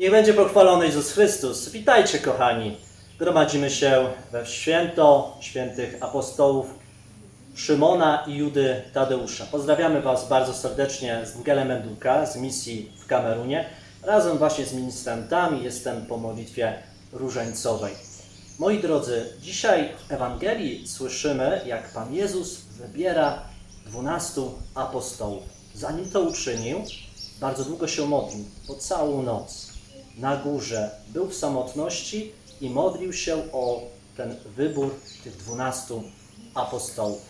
Niech będzie pochwalony Jezus Chrystus. Witajcie, kochani. Gromadzimy się we święto świętych apostołów Szymona i Judy Tadeusza. Pozdrawiamy Was bardzo serdecznie z Ngele Menduka, z misji w Kamerunie. Razem właśnie z ministrantami jestem po modlitwie różańcowej. Moi drodzy, dzisiaj w Ewangelii słyszymy, jak Pan Jezus wybiera dwunastu apostołów. Zanim to uczynił, bardzo długo się modlił, po całą noc. Na górze był w samotności i modlił się o ten wybór tych dwunastu apostołów.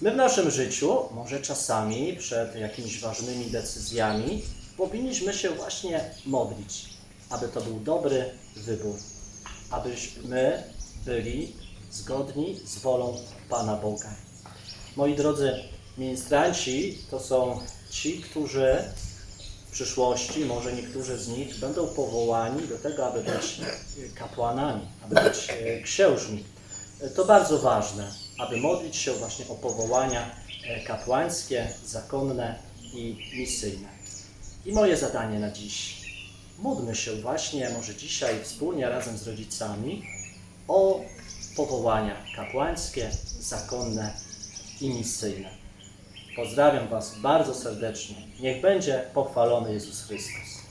My w naszym życiu, może czasami przed jakimiś ważnymi decyzjami, powinniśmy się właśnie modlić, aby to był dobry wybór, abyśmy byli zgodni z wolą Pana Boga. Moi drodzy ministranci to są ci, którzy przyszłości, może niektórzy z nich będą powołani do tego, aby być kapłanami, aby być e, księżmi. E, To bardzo ważne, aby modlić się właśnie o powołania e, kapłańskie, zakonne i misyjne. I moje zadanie na dziś. Módlmy się właśnie, może dzisiaj wspólnie razem z rodzicami, o powołania kapłańskie, zakonne i misyjne. Pozdrawiam Was bardzo serdecznie. Niech będzie pochwalony Jezus Chrystus.